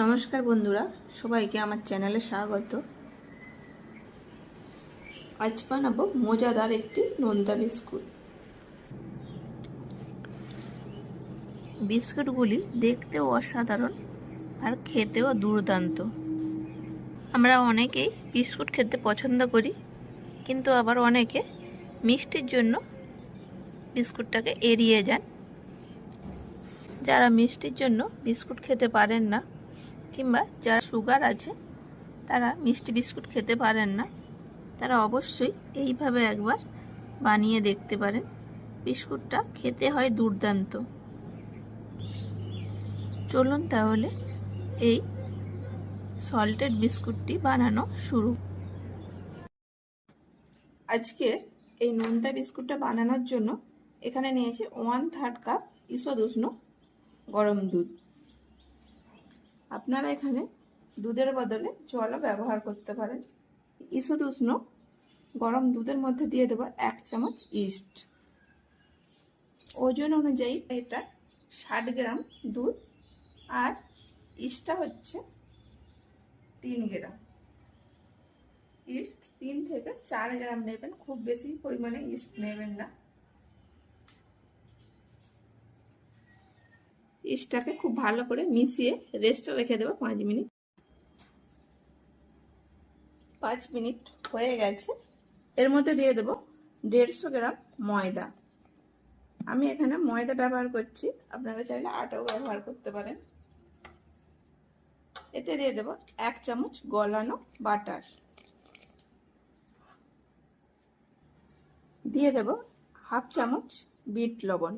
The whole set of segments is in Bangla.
নমস্কার বন্ধুরা, সবাইকে আমার চ্যানেলে স্বাগত। আজ বানাবো মজাদার একটি নোনতা বিস্কুট। বিস্কুটগুলি দেখতেও অসাধারণ আর খেতেও দুর্দান্ত। আমরা অনেকেই বিস্কুট খেতে পছন্দ করি, কিন্তু আবার অনেকে মিষ্টির জন্য বিস্কুটটাকে এড়িয়ে যান। যারা মিষ্টির জন্য বিস্কুট খেতে পারেন না কিংবা যারা সুগার আছে, তারা মিষ্টি বিস্কুট খেতে পারেন না। তারা অবশ্যই এইভাবে একবার বানিয়ে দেখতে পারেন। বিস্কুটটা খেতে হয় দুর্দান্ত। চলুন তাহলে এই সল্টেড বিস্কুটটি বানানো শুরু। আজকের এই নোনতা বিস্কুটটা বানানোর জন্য এখানে নিয়েছি ওয়ান থার্ড কাপ ঈষদ উষ্ণ গরম দুধ। আপনারা এখানে দুধের বদলে জলও ব্যবহার করতে পারেন। ঈষদ উষ্ণ গরম দুধের মধ্যে দিয়ে দেবো এক চামচ ইস্ট। ওজন অনুযায়ী এটা ষাট গ্রাম দুধ আর ইস্টটা হচ্ছে তিন গ্রাম। ইস্ট তিন থেকে চার গ্রাম নেবেন, খুব বেশি পরিমাণে ইস্ট নেবেন না। ইস্টটাকে খুব ভালো করে মিশিয়ে রেস্টে রেখে দেবো পাঁচ মিনিট। পাঁচ মিনিট হয়ে গেছে। এর মধ্যে দিয়ে দেবো দেড়শো গ্রাম ময়দা। আমি এখানে ময়দা ব্যবহার করছি। আপনারা চাইলে আটাও ব্যবহার করতে পারেন। এতে দিয়ে দেবো এক চামচ গলানো বাটার। দিয়ে দেব হাফ চামচ বিট লবণ।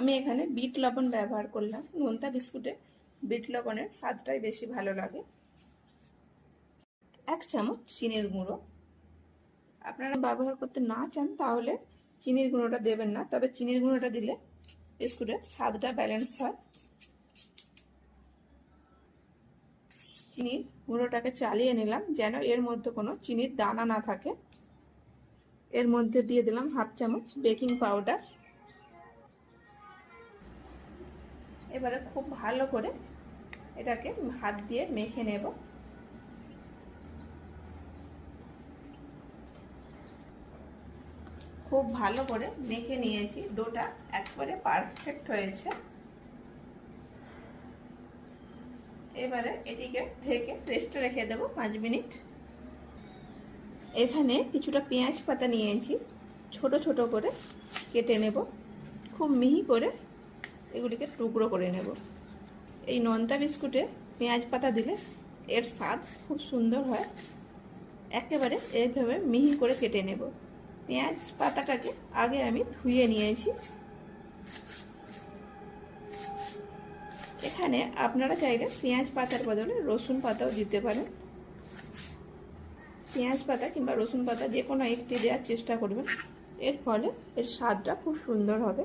আমি এখানে বিট লবণ ব্যবহার করলাম। নোনতা বিস্কুটে বিট লবণের স্বাদটাই বেশি ভালো লাগে। এক চামচ চিনির গুঁড়ো। আপনারা ব্যবহার করতে না চান তাহলে চিনির গুঁড়োটা দেবেন না, তবে চিনির গুঁড়োটা দিলে বিস্কুটের স্বাদটা ব্যালেন্স হয়। চিনির গুঁড়োটাকে চালিয়ে নিলাম, যেন এর মধ্যে কোনো চিনির দানা না থাকে। এর মধ্যে দিয়ে দিলাম হাফ চামচ বেকিং পাউডার। এবারে খুব ভালো করে এটাকে হাত দিয়ে মেখে নেব। খুব ভালো করে মেখে নিয়েছি, ডোটা একবারে পারফেক্ট হয়েছে। এবারে এটিকে ঢেকে রেস্টে রেখে দেবো পাঁচ মিনিট। এখানে কিছুটা পেঁয়াজ পাতা নিয়েছি, ছোট ছোট করে কেটে নেব। খুব মিহি করে এগুলিকে টুকরো করে নেব। এই নোনতা বিস্কুটে পেঁয়াজ পাতা দিলে এর স্বাদ খুব সুন্দর হয়। একেবারে এইভাবে মিহি করে কেটে নেব। পেঁয়াজ পাতাটাকে আগে আমি ধুয়ে নিয়েছি। এখানে আপনারা চাইলে পেঁয়াজ পাতার বদলে রসুন পাতাও দিতে পারেন। পেঁয়াজ পাতা কিংবা রসুন পাতা যে কোনো একটি দেওয়ার চেষ্টা করবেন। এর ফলে এর স্বাদটা খুব সুন্দর হবে।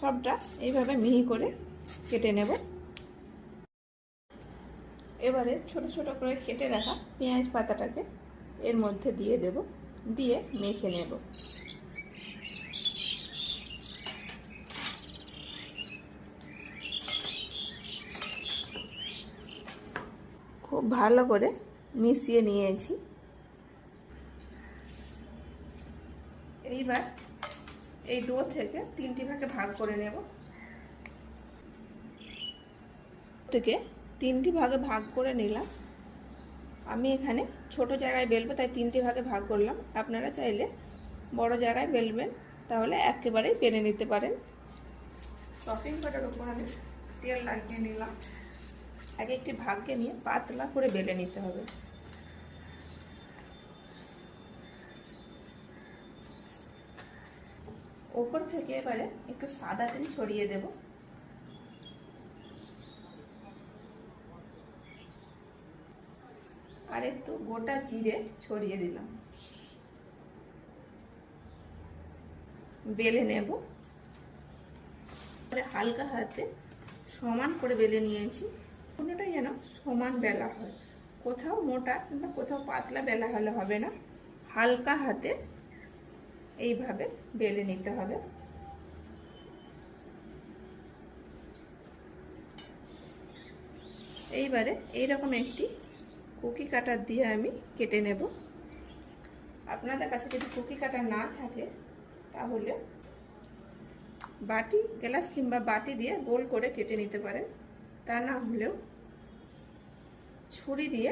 সবটা এইভাবে মিহি করে কেটে নেব। এবারে ছোট ছোট করে কেটে রাখা পেঁয়াজ পাতাটাকে এর মধ্যে দিয়ে দেব, দিয়ে মেখে নেব। খুব ভালো করে মিশিয়ে নিয়েছি। এইবার এই ডো থেকে তিনটি ভাগে ভাগ করে নেব। থেকে তিনটি ভাগে ভাগ করে নিলাম। আমি এখানে ছোট জায়গায় বেলবো তাই তিনটি ভাগে ভাগ করলাম। আপনারা চাইলে বড় জায়গায় বেলবেন তাহলে একেবারেই বেলে নিতে পারেন। শপিং কাটার উপর আমি তেল লাগিয়ে নিলাম। এক একটি ভাগকে নিয়ে পাতলা করে বেলে নিতে হবে। ওপর থেকে এবারে একটু সাদা তেল ছড়িয়ে দেব। আর একটু গোটা জিরে ছড়িয়ে দিলাম। বেলে নেব। হালকা হাতে সমান করে বেলে নিয়েছি। কোনোটাই যেন সমান বেলা হয়। কোথাও মোটা কিংবা কোথাও পাতলা বেলা হলে হবে না। হালকা হাতে এইভাবে বেলে নিতে হবে। এইবারে এইরকম একটি কুকি কাটার দিয়ে আমি কেটে নেব। আপনাদের কাছে যদি কুকি কাটার না থাকে, তাহলে বাটি, গ্লাস কিংবা বাটি দিয়ে গোল করে কেটে নিতে পারেন। তা না হলেও ছুরি দিয়ে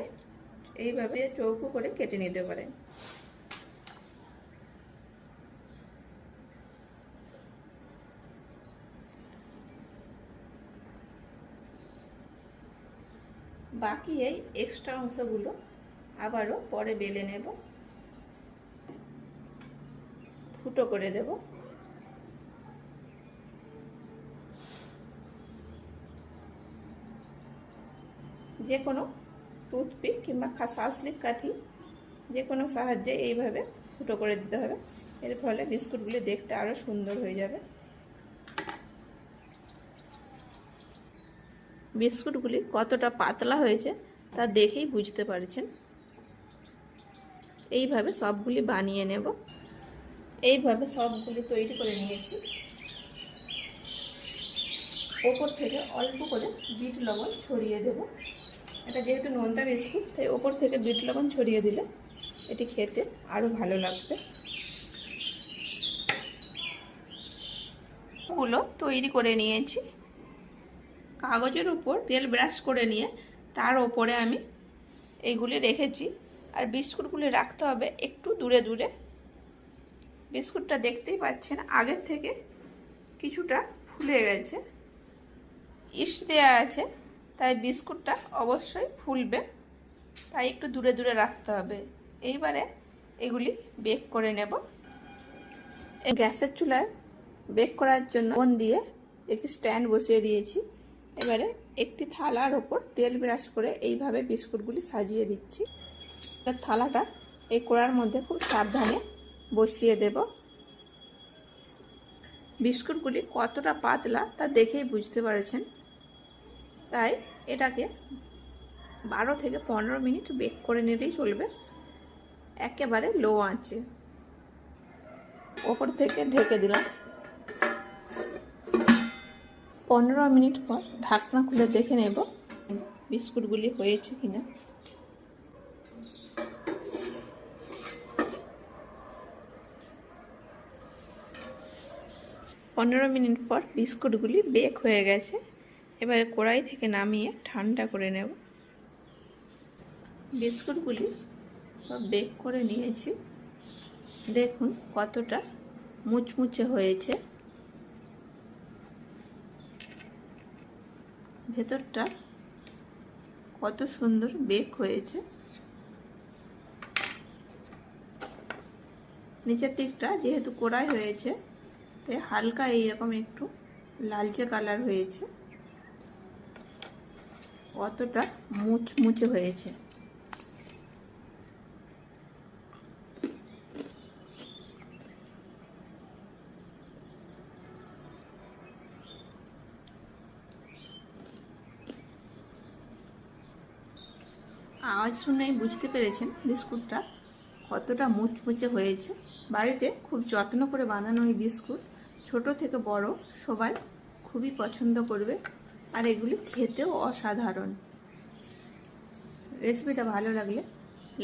এইভাবে চৌকো করে কেটে নিতে পারেন। বাকি এই এক্সট্রা অংশগুলো আবারও পরে বেলে নেব। ফুটো করে দেব। যে কোনো টুথপিক কিংবা শাসলিক কাঠি যে কোনো সাহায্যে এইভাবে ফুটো করে দিতে হবে। এর ফলে বিস্কুটগুলি দেখতে আরও সুন্দর হয়ে যাবে। বিস্কুটগুলি কতটা পাতলা হয়েছে তা দেখেই বুঝতে পারছেন। এইভাবে সবগুলি বানিয়ে নেব। এইভাবে সবগুলি তৈরি করে নিয়েছি। ওপর থেকে অল্প করে বিট লবণ ছড়িয়ে দেব। এটা যেহেতু নোনতা বিস্কুট, তাই ওপর থেকে বিট লবণ ছড়িয়ে দিলে এটি খেতে আরও ভালো লাগবে। গুলো তৈরি করে নিয়েছি। কাগজের উপর তেল ব্রাশ করে নিয়ে তার ওপরে আমি এইগুলি রেখেছি। আর বিস্কুটগুলি রাখতে হবে একটু দূরে দূরে। বিস্কুটটা দেখতেই পাচ্ছেন, আগের থেকে কিছুটা ফুলে গেছে। ইস্ট দেওয়া আছে, তাই বিস্কুটটা অবশ্যই ফুলবে। তাই একটু দূরে দূরে রাখতে হবে। এইবারে এগুলি বেক করে নেব। গ্যাসের চুলায় বেক করার জন্য ফোন দিয়ে একটি স্ট্যান্ড বসিয়ে দিয়েছি। এবারে একটি থালার ওপর তেল ব্রাশ করে এইভাবে বিস্কুটগুলি সাজিয়ে দিচ্ছি। থালাটা এই কোড়ার মধ্যে খুব সাবধানে বসিয়ে দেব। বিস্কুটগুলি কতটা পাতলা তা দেখেই বুঝতে পারছেন। তাই এটাকে বারো থেকে পনেরো মিনিট বেক করে নিলেই চলবে। একেবারে লো আঁচে। ওপর থেকে ঢেকে দিলাম। পনেরো মিনিট পর ঢাকনা খুলে দেখে নেব বিস্কুটগুলি হয়েছে কিনা। পনেরো মিনিট পর বিস্কুটগুলি বেক হয়ে গেছে। এবারে কড়াই থেকে নামিয়ে ঠান্ডা করে নেব। বিস্কুটগুলি সব বেক করে নিয়েছি। দেখুন কতটা মুচমুচে হয়েছে। ভেতরটা কত সুন্দর বেক হয়েছে। নিচের দিকটা যেহেতু কোড়াই হয়েছে, তাই হালকা এইরকম একটু লালচে কালার হয়েছে। কতটা মুচমুচে হয়েছে। আওয়াজ শুনেই বুঝতে পেরেছেন বিস্কুটটা কতটা মুচমুচে হয়েছে। বাড়িতে খুব যত্ন করে বানানো এই বিস্কুট ছোট থেকে বড় সবাই খুবই পছন্দ করবে আর এগুলি খেতেও অসাধারণ। রেসিপিটা ভালো লাগলে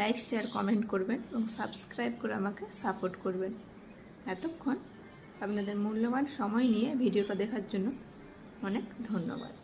লাইক, শেয়ার, কমেন্ট করবেন এবং সাবস্ক্রাইব করে আমাকে সাপোর্ট করবেন। এতক্ষণ আপনাদের মূল্যবান সময় নিয়ে ভিডিওটা দেখার জন্য অনেক ধন্যবাদ।